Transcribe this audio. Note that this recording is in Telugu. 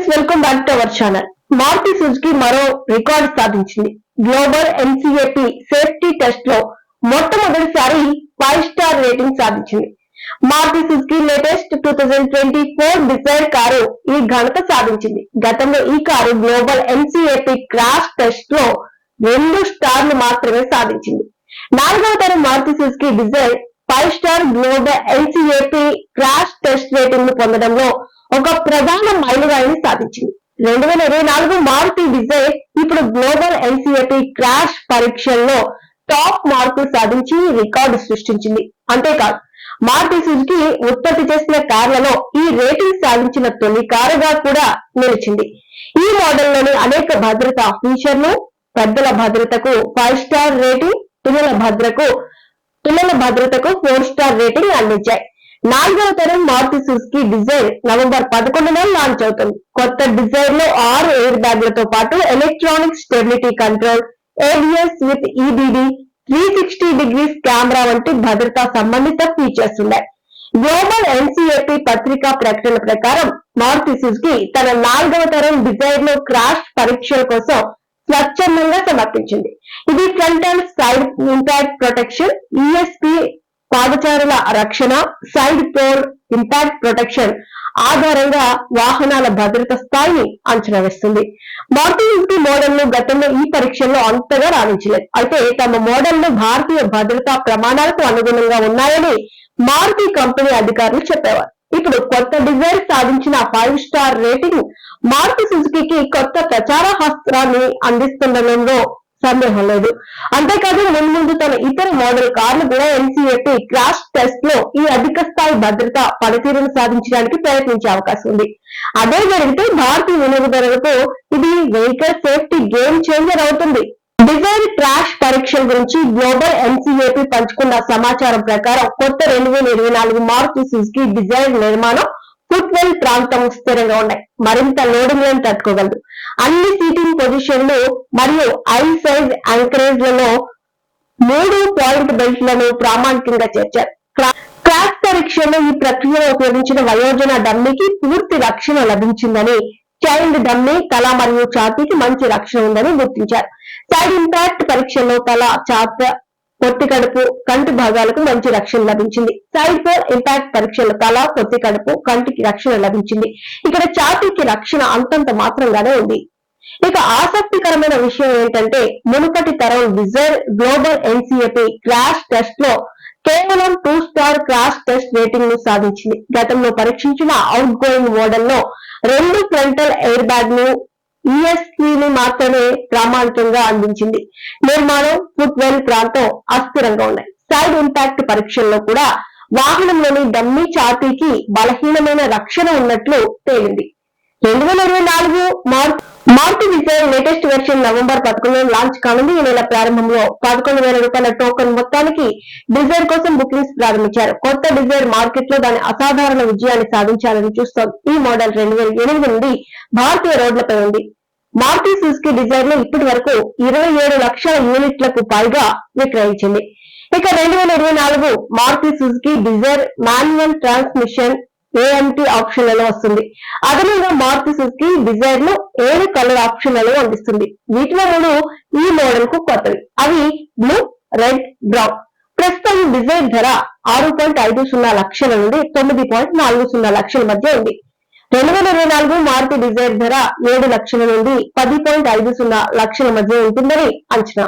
Friends welcome back to our channel. Maruti Suzuki మరో రికార్డ్ సాధించింది. గ్లోబల్ ఎన్సీఏపీ సేఫ్టీ టెస్ట్లో మొట్టమొదటిసారి ఫైవ్ స్టార్ రేటింగ్ సాధించింది. Maruti Suzuki latest two thousand twenty four Dzire car ఈ ఘనత సాధించింది. గతంలో ఈ కారు గ్లోబల్ ఎన్సీఏపీ క్రాష్ టెస్ట్లో రెండు స్టార్లు మాత్రమే సాధించింది. నాలుగవ తరం Maruti Suzuki Dzire five star global NCAP crash test రేటింగ్ను పొందడంలో ఒక ప్రధాన మైలురాయిని సాధించింది. రెండు వేల ఇరవై నాలుగు మారుతి విజయ్ ఇప్పుడు గ్లోబల్ ఎన్సీఏపీ క్రాష్ పరీక్షల్లో టాప్ మార్కులు సాధించి రికార్డు సృష్టించింది. అంతేకాదు మారుతి సుజుకి ఉత్పత్తి చేసిన కార్లలో ఈ రేటింగ్ సాధించిన తొలి కారుగా కూడా నిలిచింది. ఈ మోడల్లోని అనేక భద్రతా ఫీచర్లు పెద్దల భద్రతకు ఫైవ్ స్టార్ రేటింగ్ పిల్లల భద్రకు పిల్లల భద్రతకు ఫోర్ స్టార్ రేటింగ్ అందించాయి. నాలుగవ తరం మారుతి సుజుకి డిజైర్ నవంబర్ పదకొండున లాంచ్ అవుతుంది. కొత్త డిజైర్లో ఆరు ఎయిర్ బ్యాగ్లతో పాటు electronic stability control ABS with EBD three sixty degrees camera వంటి భద్రతా సంబంధిత ఫీచర్స్ ఉన్నాయి. గ్లోబల్ ఎన్సీఏపీ పత్రికా ప్రకటన ప్రకారం మారుతి సుజుకి తన నాలుగవ తరం డిజైర్లో క్రాష్ పరీక్షల కోసం స్వచ్ఛందంగా సమర్పించింది. ఇది front and side impact protection ESP పాదచారుల రక్షణ సైడ్ ఫోర్ ఇంపాక్ట్ ప్రొటెక్షన్ ఆధారంగా వాహనాల భద్రత స్థాయిని అంచనా వేస్తుంది. మారుతి సుజుకి మోడల్ను గతంలో ఈ పరీక్షల్లో అంతగా రాణించలేదు. అయితే తమ మోడల్ను భారతీయ భద్రతా ప్రమాణాలకు అనుగుణంగా ఉన్నాయని మారుతి కంపెనీ అధికారులు చెప్పేవారు. ఇప్పుడు కొత్త డిజైన్ సాధించిన five star rating Maruti Suzuki కొత్త ప్రచార హస్త్రాన్ని అందిస్తుండడంలో సందేహం లేదు. అంతేకాదు ముందు తన ఇతర మోడల్ కార్లు కూడా ఎన్సీఏపీ క్రాష్ టెస్ట్లో ఈ అధిక స్థాయి భద్రత పనితీరును సాధించడానికి ప్రయత్నించే అవకాశం ఉంది. అదే జరిగితే భారతీయ వినియోగదారులకు ఇది వెహికల్ సేఫ్టీ గేమ్ చేంజర్ అవుతుంది. డిజైన్ క్రాష్ పరీక్షల గురించి గ్లోబల్ ఎన్సీఏపీ పంచుకున్న సమాచారం ప్రకారం కొత్త రెండు వేల ఇరవై నాలుగు మారుతి సుజుకి డిజైన్ నిర్మాణం ఫుట్వెల్ ప్రాంతం స్థిరంగా ఉన్నాయి. మరింత లోడింగ్లను తట్టుకోగలదు. అన్ని సీటింగ్ పొజిషన్లు మరియు ఐ సైజ్ యాంకరేజ్లలో మూడు పాయింట్ బెల్ట్లను ప్రామాణికంగా చేర్చారు. క్రాస్ పరీక్షలో ఈ ప్రక్రియలో ఉపయోగించిన వయోజన డమ్మీకి పూర్తి రక్షణ లభించిందని చైల్డ్ డమ్మీ తల మరియు ఛాతీకి మంచి రక్షణ ఉందని గుర్తించారు. సైడ్ ఇంపాక్ట్ పరీక్షల్లో తల ఛాతీ పొత్తి కడుపు కంటి భాగాలకు మంచి రక్షణ లభించింది. సైడ్ ఫోర్ ఇంపాక్ట్ పరీక్షల తల పొత్తి కడుపు కంటికి రక్షణ లభించింది. ఇక్కడ ఛాతీకి రక్షణ అంతంత మాత్రంగానే ఉంది. ఇక ఆసక్తికరమైన విషయం ఏంటంటే మునుపటి తరం విజర్ గ్లోబల్ ఎన్సీఏపీ క్రాష్ టెస్ట్లో కేవలం టూ స్టార్ క్రాష్ టెస్ట్ రేటింగ్ను సాధించింది. గతంలో పరీక్షించిన అవుట్ గోయింగ్ మోడల్లో రెండు ఫ్రంటల్ ఎయిర్ బ్యాగ్ను ఈఎస్సీని మాత్రమే ప్రామాణికంగా అందించింది. నిర్మాణం ఫుట్వెల్ ప్రాంతం అస్థిరంగా ఉన్నాయి సైడ్ ఇంపాక్ట్ పరీక్షల్లో కూడా వాహనంలోని డమ్మీ చాతీకి బలహీనమైన రక్షణ ఉన్నట్లు తేలింది. రెండు వేల ఇరవై నాలుగు Maruti Vijay latest version November పదకొండు లాంచ్ కానుంది. ఈ నెల ప్రారంభంలో పదకొండు వేల రూపాయల టోకన్ మొత్తానికి డిజైర్ కోసం బుకింగ్స్ ప్రారంభించారు. కొత్త డిజైర్ మార్కెట్లో దాని అసాధారణ విజయాన్ని సాధించాలని చూస్తోంది ఈ మోడల్ రెండు వేల ఎనిమిది నుండి భారతీయ రోడ్లపై ఉంది. మారుతి సుజుకి డిజైర్లో ఇప్పటి వరకు ఇరవై ఏడు లక్షల యూనిట్లకు పైగా విక్రయించింది. ఇక రెండు వేల ఇరవై నాలుగు Maruti Suzuki Dzire manual transmission AMT ఆప్షన్లలో వస్తుంది. అదనంగా మారుతి సుజుకి డిజైర్లో ఏడు కలర్ ఆప్షన్లలో అందిస్తుంది. వీటిలో మూడు ఈ మోడల్కు కొత్తవి. అవి బ్లూ రెడ్ బ్రౌన్ ప్రస్తుతం డిజైర్ ధర ఆరు పాయింట్ ఐదు సున్నా లక్షల నుండి తొమ్మిది పాయింట్ నాలుగు సున్నా లక్షల మధ్య ఉంది. రెండు వేల ఇరవై నాలుగు మారుతి డిజైర్ ధర ఏడు లక్షల నుండి పది పాయింట్ ఐదు సున్నా లక్షల మధ్య ఉంటుందని అంచనా.